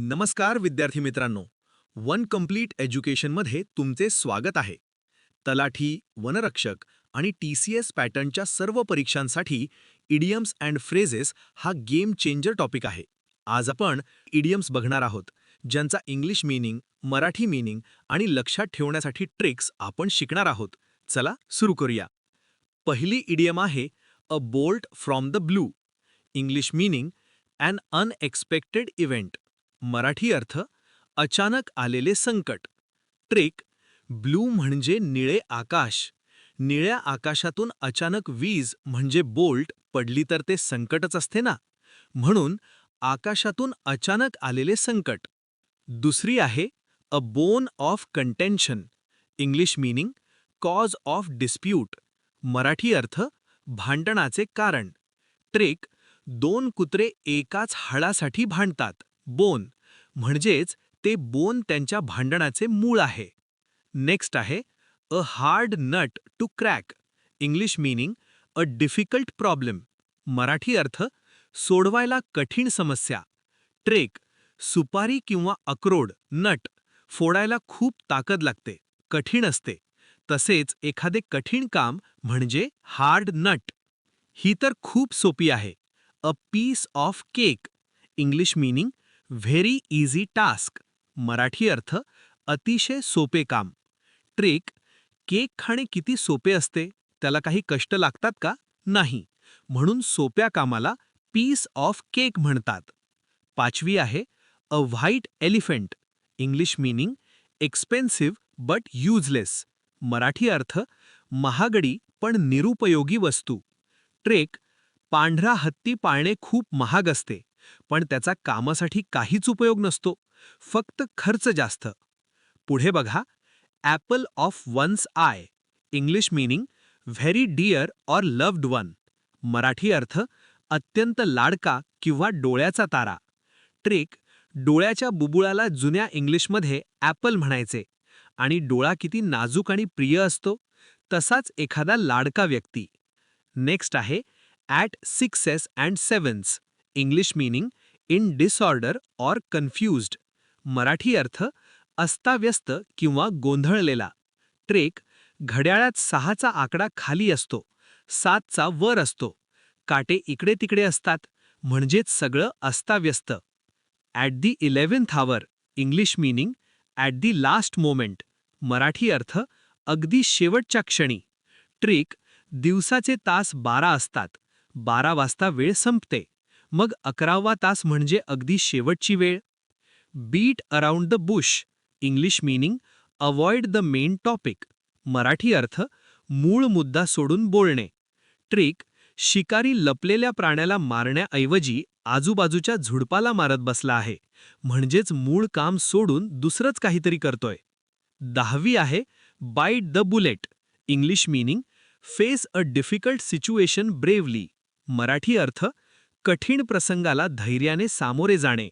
नमस्कार विद्यार्थी मित्रांनो. वन कंप्लीट एज्युकेशनमध्ये तुमचे स्वागत आहे. तलाठी वनरक्षक आणि टी सी एस पॅटर्नच्या सर्व परीक्षांसाठी इडियम्स अँड फ्रेजेस हा गेम चेंजर टॉपिक आहे. आज आपण इडियम्स बघणार आहोत ज्यांचा इंग्लिश मीनिंग मराठी मीनिंग आणि लक्षात ठेवण्यासाठी ट्रिक्स आपण शिकणार आहोत. चला सुरू करूया. पहिली इडियम आहे a bolt from the blue. English meaning an unexpected event. Marathi अर्थ अचानक आलेले संकट. ट्रेक ब्लू म्हणजे निळे आकाश. निळ्या आकाशातून अचानक वीज म्हणजे बोल्ट पडली तर ते संकटच असते ना? म्हणून आकाशातून अचानक आलेले संकट. दुसरी आहे a bone of contention English meaning cause of dispute Marathi अर्थ भांडणाचे कारण. ट्रेक दोन कुत्रे एकाच हळासाठी भांडतात. बोन. म्हणजेच ते बोन त्यांच्या भांडणाचे मूळ आहे. नेक्स्ट आहे a hard nut to crack English meaning a difficult problem Marathi अर्थ सोडवायला कठीण समस्या. ट्रेक सुपारी किंवा अक्रोड नट फोडायला खूप ताकद लागते कठीण असते. तसेच एखादे कठीण काम म्हणजे हार्ड नट ही तर खूप सोपी आहे. A piece of cake English meaning very easy task. Marathi अर्थ अतिशय सोपे काम. ट्रिक केक खाणे किती सोपे असते त्याला काही कष्ट लागतात का? नाही. म्हणून सोप्या कामाला पीस ऑफ केक म्हणतात. पाचवी आहे a white elephant English meaning expensive but useless Marathi अर्थ महागडी पण निरुपयोगी वस्तू. ट्रेक पांढरा हत्ती पाळणे खूप महाग असते. पण त्याचा कामासाठी काहीच उपयोग नसतो फक्त खर्च जास्त. पुढे बघा apple of one's eye English meaning very dear or loved one Marathi अर्थ अत्यंत लाडका किंवा डोळ्याचा तारा. ट्रिक डोळ्याच्या बुबुळाला जुन्या इंग्लिशमध्ये ॲपल म्हणायचे आणि डोळा किती नाजूक आणि प्रिय असतो तसाच एखादा लाडका व्यक्ती. नेक्स्ट आहे at sixes and sevens English meaning in disorder or confused Marathi अर्थ अस्ताव्यस्त किंवा गोंधळलेला. ट्रेक घड्याळात सहाचा आकडा खाली असतो सातचा वर असतो. काटे इकडे तिकडे असतात म्हणजेच सगळं अस्ताव्यस्त. At the eleventh hour English meaning at the last moment Marathi अर्थ अगदी शेवटच्या क्षणी. ट्रिक दिवसाचे तास बारा असतात बारा वाजता वेळ संपते. मग अकरावा तास म्हणजे अगदी शेवटची वेळ. Beat around the bush English meaning avoid the main topic Marathi अर्थ मूळ मुद्दा सोडून बोलणे. ट्रिक शिकारी लपलेल्या प्राण्याला मारण्याऐवजी आजूबाजूच्या झुडपाला मारत बसला आहे. म्हणजेच मूळ काम सोडून दुसरंच काहीतरी करतोय. दहावी आहे bite the bullet English meaning face a difficult situation bravely Marathi अर्थ कठीण प्रसंगाला धैर्याने सामोरे जाणे.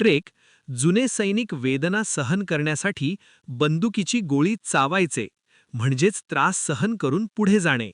ट्रेक जुने सैनिक वेदना सहन करण्यासाठी बंदुकीची गोळी चावायचे म्हणजेच त्रास सहन करून पुढे जाणे.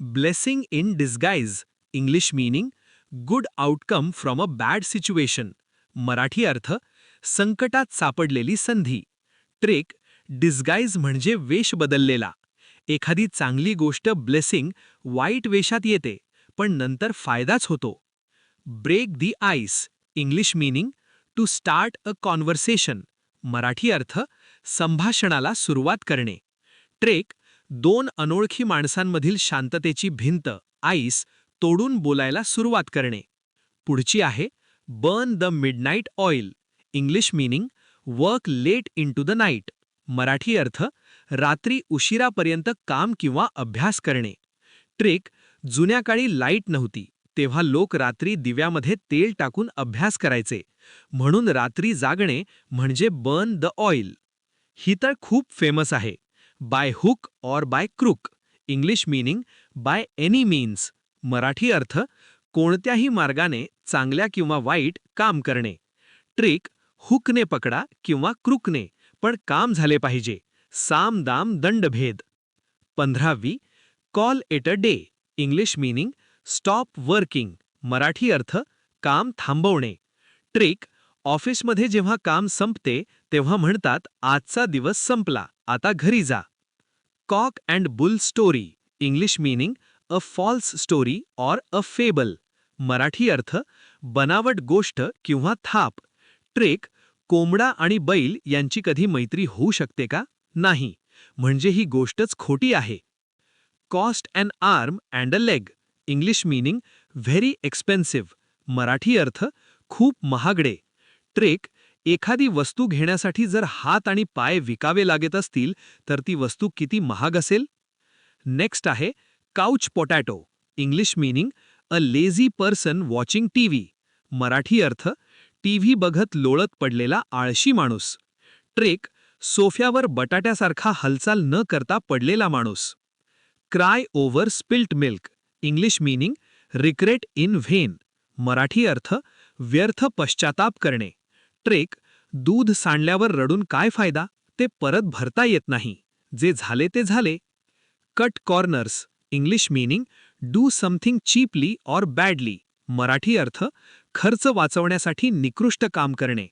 Blessing in disguise English meaning good outcome from a bad situation Marathi अर्थ संकटात सापडलेली संधी. ट्रेक डिस्गाईज म्हणजे वेश बदललेला. एखादी चांगली गोष्ट ब्लेसिंग वाईट वेशात येते पण नंतर फायदाच होतो. Break the ice English meaning to start a conversation Marathi अर्थ संभाषणाला सुरुवात करणे. ट्रेक दोन अनोळखी माणसांमधील शांततेची भिंत आईस तोडून बोलायला सुरुवात करणे. पुढची आहे burn the midnight oil English meaning work late into the night Marathi अर्थ रात्री उशिरापर्यंत काम किंवा अभ्यास करणे. ट्रेक जुन्या काळी लाइट नव्हती तेव्हा लोक रात्री दिव्यामध्ये तेल टाकून अभ्यास करायचे. म्हणून रात्री जागणे म्हणजे बर्न द ऑइल ही तर खूप फेमस आहे. By hook or by crook English meaning by any means Marathi अर्थ कोणत्याही मार्गाने चांगल्या किंवा वाईट काम करणे. ट्रिक हुकने पकडा किंवा क्रुकने पण काम झाले पाहिजे. साम दाम दंडभेद. पंधरावी call it a day English meaning stop working Marathi अर्थ काम थांबवणे. ट्रिक ऑफिसमध्ये जेव्हा काम संपते तेव्हा म्हणतात आजचा दिवस संपला आता घरी जा. Cock and bull story English meaning a false story or a fable. Marathi अर्थ बनावट गोष्ट किंवा थाप. ट्रेक कोंबडा आणि बैल यांची कधी मैत्री होऊ शकते का? नाही. म्हणजे ही गोष्टच खोटी आहे. Cost and arm and a leg. English meaning very expensive Marathi अर्थ खूप महागडे. ट्रेक एखादी वस्तू घेण्यासाठी जर हात आणि पाय विकावे लागत असतील तर ती वस्तू किती महाग असेल? नेक्स्ट आहे couch potato English meaning a lazy person watching TV Marathi अर्थ टीव्ही बघत लोळत पडलेला आळशी माणूस. ट्रेक सोफ्यावर बटाट्यासारखा हालचाल न करता पडलेला माणूस. Cry over spilt milk English meaning regret in vain Marathi अर्थ व्यर्थ पश्चाताप करणे. ट्रेक दूध सांडल्यावर रडून काय फायदा? ते परत भरता येत नाही. जे झाले ते झाले. Cut corners English meaning do something cheaply or badly Marathi अर्थ खर्च वाचवण्यासाठी निकृष्ट काम करणे.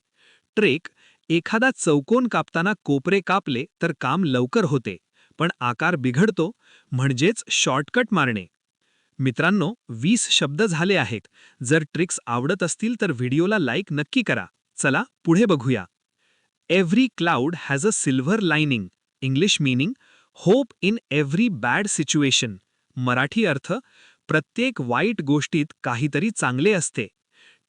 ट्रेक एखादा चौकोन कापताना कोपरे कापले तर काम लवकर होते. पण आकार बिघडतो म्हणजेच शॉर्टकट मारणे. मित्रांनो वीस शब्द झाले आहेत. जर ट्रिक्स आवडत असतील तर व्हिडिओला लाईक नक्की करा. चला पुढे बघूया. Every cloud has a silver lining English meaning hope in every bad situation Marathi अर्थ प्रत्येक वाईट गोष्टीत काहीतरी चांगले असते.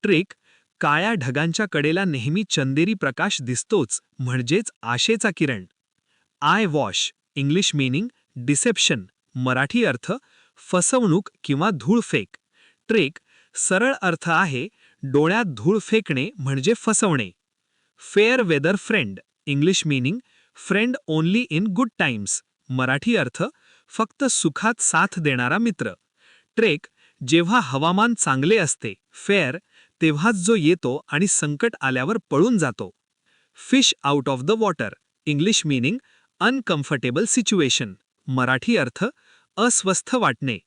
ट्रिक काळ्या ढगांच्या कडेला नेहमी चंदेरी प्रकाश दिसतोच म्हणजेच आशेचा किरण. Eye wash English meaning deception Marathi अर्थ फसवणूक किंवा धूळफेक ट्रेक सरळ अर्थ आहे डोळ्यात धूळ फेकणे म्हणजे फसवणे. Fair weather friend English meaning friend only in good times. Marathi अर्थ फक्त सुखात साथ देणारा मित्र. ट्रेक जेव्हा हवामान चांगले असते फेअर तेव्हाच जो येतो आणि संकट आल्यावर पळून जातो. Fish out of the water English meaning uncomfortable situation. Marathi अर्थ अस्वस्थ वाटणे.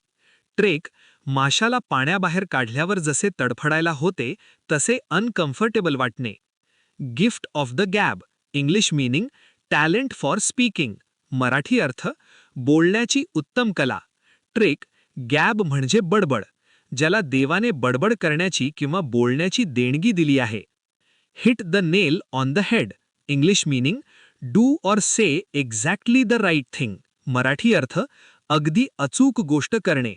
ट्रेक माशाला पाण्याबाहेर काढल्यावर जसे तडफडायला होते तसे अनकम्फर्टेबल वाटणे. Gift of the gab English meaning talent for speaking Marathi अर्थ बोलण्याची उत्तम कला. ट्रेक गॅब म्हणजे बडबड ज्याला देवाने बडबड करण्याची किंवा बोलण्याची देणगी दिली आहे. Hit the nail on the head English meaning do or say exactly the right thing Marathi अर्थ अगदी अचूक गोष्ट करणे.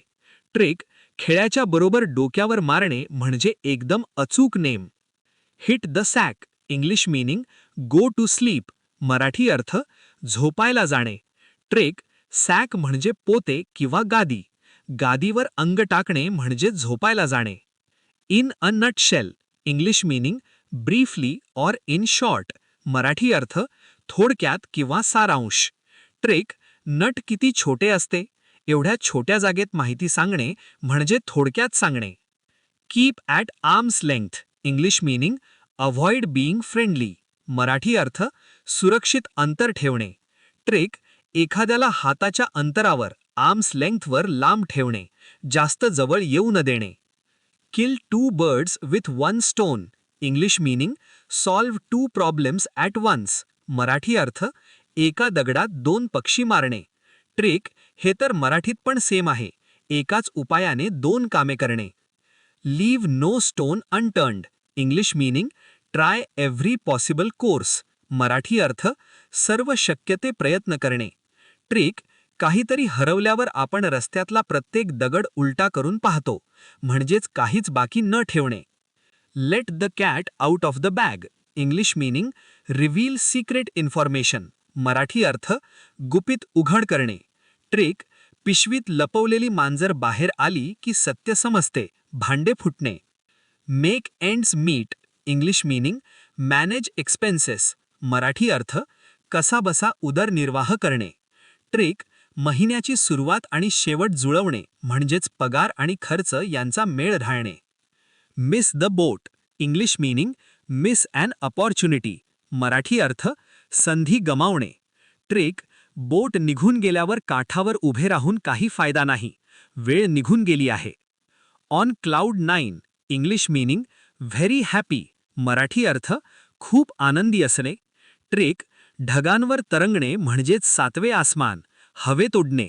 ट्रेक खेळाच्या बरोबर डोक्यावर मारणे म्हणजे एकदम अचूक name. Hit the sack English meaning go to sleep Marathi अर्थ झोपायला जाणे. ट्रेक सॅक म्हणजे पोते किंवा गादी. गादीवर अंग टाकणे म्हणजे झोपायला जाणे. In a nutshell English meaning briefly or in short Marathi अर्थ थोडक्यात किंवा सारांश. ट्रेक नट किती छोटे असते एवढ्या छोट्या जागेत माहिती सांगणे म्हणजे थोडक्यात सांगणे. Keep at arm's length English meaning avoid being friendly Marathi अर्थ सुरक्षित अंतर ठेवणे. ट्रेक एखाद्याला हाताच्या अंतरावर आर्म्स लेंथवर लांब ठेवणे जास्त जवळ येऊ न देणे. Kill two birds with one stone English meaning solve two problems at once Marathi अर्थ एका दगडात दोन पक्षी मारणे. ट्रिक हे तर मराठीत पण सेम आहे. एकाच उपायाने दोन कामे करणे. Leave no stone unturned English meaning try every possible course Marathi अर्थ सर्व शक्य ते प्रयत्न करणे. ट्रिक काहीतरी हरवल्यावर आपण रस्त्यातला प्रत्येक दगड उलटा करून पाहतो म्हणजेच काहीच बाकी न ठेवणे. Let the cat out of the bag English meaning reveal secret information. Marathi अर्थ गुपित उघड करणे. ट्रिक पिशवीत लपवलेली मांजर बाहेर आली की सत्य समजते भांडे फुटणे. Make ends meet English meaning manage expenses Marathi अर्थ कसाबसा उदरनिर्वाह करणे. ट्रिक महिन्याची सुरुवात आणि शेवट जुळवणे म्हणजेच पगार आणि खर्च यांचा मेळ राहणे. Miss the boat English meaning miss an opportunity Marathi अर्थ संधी गमावणे. ट्रेक बोट निघून गेल्यावर काठावर उभे राहून काही फायदा नाही. वेळ निघून गेली आहे. On cloud nine English meaning very happy Marathi अर्थ खूप आनंदी असणे. ट्रेक ढगांवर तरंगणे म्हणजेच सातवे आसमान हवेत उडणे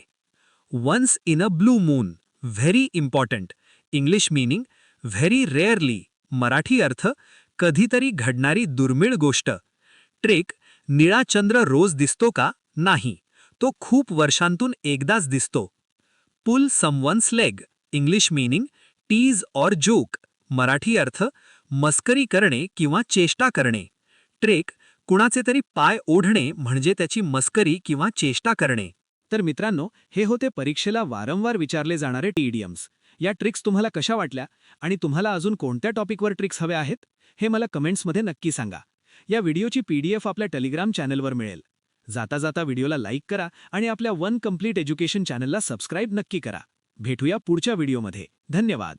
once in a blue moon very important English meaning very rarely Marathi अर्थ कधीतरी घडणारी दुर्मिळ गोष्ट. ट्रेक निळा चंद्र रोज दिसतो का? नाही. तो खूप वर्षांतून एकदाच दिसतो. Pull someone's leg English meaning tease or joke Marathi अर्थ मस्करी करणे किंवा चेष्टा करणे. ट्रेक कुणाचे तरी पाय ओढणे म्हणजे त्याची मस्करी किंवा चेष्टा करणे. तर मित्रांनो हे होते परीक्षेला वारंवार विचारले जाणारे टीडीएम्स या ट्रिक्स तुम्हाला कशा वाटल्या आणि तुम्हाला अजून कोणत्या टॉपिकवर ट्रिक्स हव्या आहेत? हे मला कमेंट्समध्ये नक्की सांगा. या व्हिडिओची पीडीएफ आपल्या टेलिग्राम चॅनलवर मिळेल. जाता जाता व्हिडिओला लाईक करा आणि आपल्या वन कंप्लीट एज्युकेशन चॅनलला सबस्क्राईब नक्की करा. भेटूया पुढच्या व्हिडिओमध्ये. धन्यवाद.